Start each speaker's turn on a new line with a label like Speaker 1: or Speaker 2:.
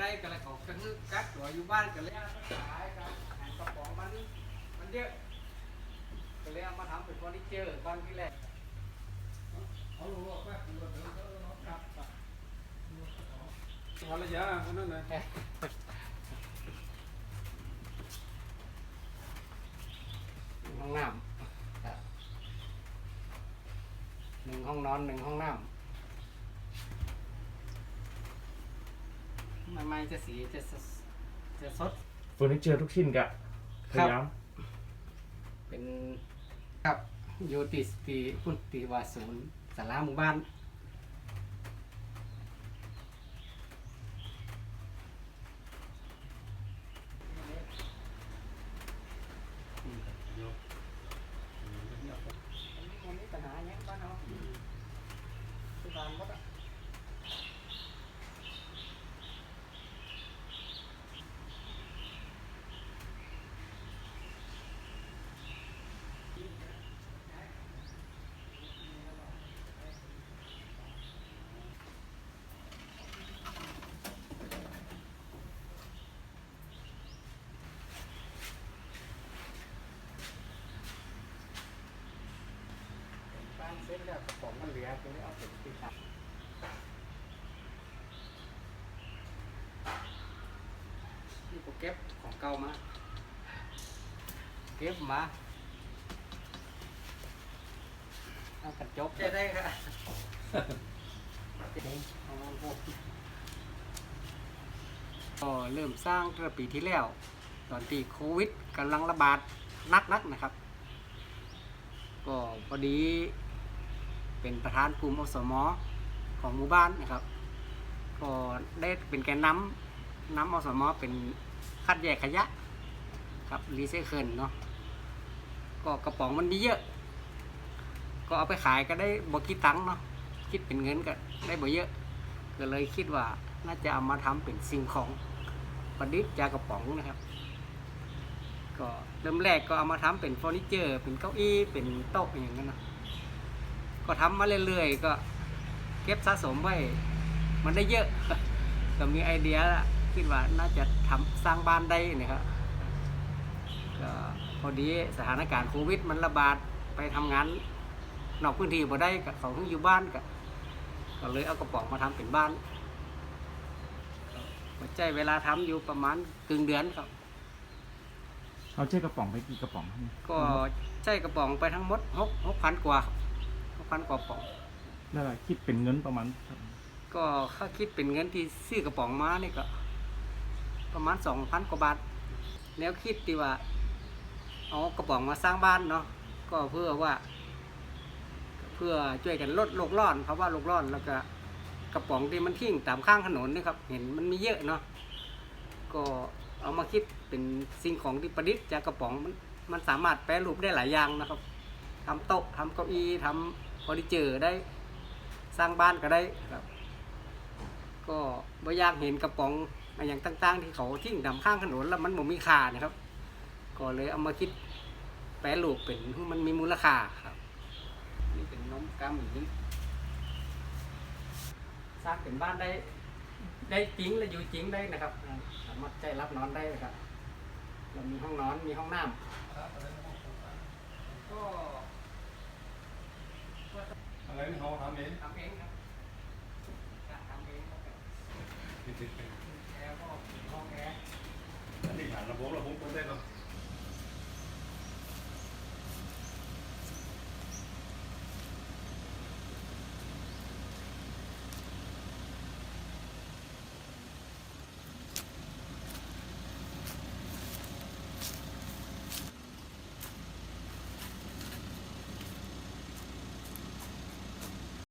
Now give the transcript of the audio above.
Speaker 1: ได้ก็เลยเขากระนึกกักตัวอยู่บ้านก็เลยเอามาขายกันอาหารกระป๋องมันมันเยอะก็เลยเอามาทำเป็นเฟอร์นิเจอร์ตอนที่แรก
Speaker 2: เอาลูกออกไปดูเดี๋ยวเดี๋ยวเดี๋ยว
Speaker 1: ครับครับ
Speaker 2: ภรรยาคนนั้นนะ
Speaker 1: ห้องน้ำครับหนึ่งห้องนอนหนึ่งห้องน้ำ ไม่ไม่จะสีจะสดจะสด
Speaker 3: เฟอร์นิเจอร์ทุกชิ้นกะพ
Speaker 1: ครับ
Speaker 3: ยายาม
Speaker 1: เป็นครับอยู่ติดตีพุ่นตีว่าศูนย์สาราหมู่บ้านมันมีปัญหาอย่างบ้านเราที่บ้านก็ บ้านเซ็ตแล้วกระป๋องมันเหลือก็เลยเอาเป็นที่ตักนี่ก็เก็บของเก่ามา เก็บมาเอากระจกจะได้ค่ะก็เริ่มสร้างตั้งแต่ปีที่แล้ว ตอนที่โควิดกำลังระบาดนักๆนะครับ ก็พอดี เป็นประธานกลุ่มอสมของหมู่บ้านนะครับก็ได้เป็นแกนนำนำอสมเป็นคัดแยกขยะครับรีไซเคิลเนาะก็กระป๋องมันมีเยอะ ก็เอาไปขายก็ได้บคิดตังค์เนาะคิดเป็นเงินก็ได้บ่เยอะ ก็เลยคิดว่าน่าจะเอามาทำเป็นสิ่งของประดิษฐ์จากกระป๋องนะครับ ก็เริ่มแรกก็เอามาทำเป็นเฟอร์นิเจอร์ เป็นเก้าอี้เป็นโต๊ะอย่างนั้นนะ ก็ทำมาเรื่อยๆก็ เก็บสะสมไว้ มันได้เยอะ ก็มีไอเดียละคิดว่าน่าจะทำสร้างบ้านได้นะครับก็พอดีสถานการณ์โควิด มันระบาดไปทำงานนอกพื้นที่บ่ได้ก็เขาเพิ่งอยู่บ้านก็ก็เลยเอากระป๋องมาทำเป็นบ้านก็ใช้เวลาทำอยู่ประมาณกึ่งเดือนครับ
Speaker 3: เอาเชือกกระป๋องไปกี่กระป๋องครับ
Speaker 1: ก็ใช้กระป๋องไปทั้งหมดหกหกพันกว่าหก พันกว่าป๋อง
Speaker 3: นั่นแหละคิดเป็นเงินประมาณ
Speaker 1: ก็ถ้าคิดเป็นเงินที่ซื้อกระป๋องมานี่ก็ ประมาณสองพันกว่าบาท แล้วคิดที่ว่า เอากระป๋องมาสร้างบ้านเนาะก็เพื่อว่า เพื่อช่วยกันลดโลกร้อนเพราะว่าโลกร้อนแล้วก็กระป๋องที่มันทิ้งตามข้างถนนนี่ครับ เห็นมันมีเยอะเนาะก็เอามาคิดเป็นสิ่งของที่ประดิษฐ์จากกระป๋องมันมันสามารถแปรรูปได้หลายอย่างนะครับทำโต๊ะทำเก้าอี้ทำ เฟอร์นิเจอได้สร้างบ้านก็ได้ครับ ก็บ่อยากเห็นกระป๋องอะไรอย่างต่างๆ ที่เขาทิ้งตาข้างถนนแล้วมันบ่มีค่านะครับ ก็เลยเอามาคิดแปรรูปเป็นมันมีมูลค่าครับนี่เป็นน้องกาหมีสร้างเป็นบ้านได้ ได้จริงและอยู่จริงได้นะครับสามารถใช้รับนอนได้นะครับเรามีห้องนอนมีห้องน้ำก็
Speaker 2: อะไรนี่เขาทำเอง
Speaker 1: ทำเองครับจะทำเ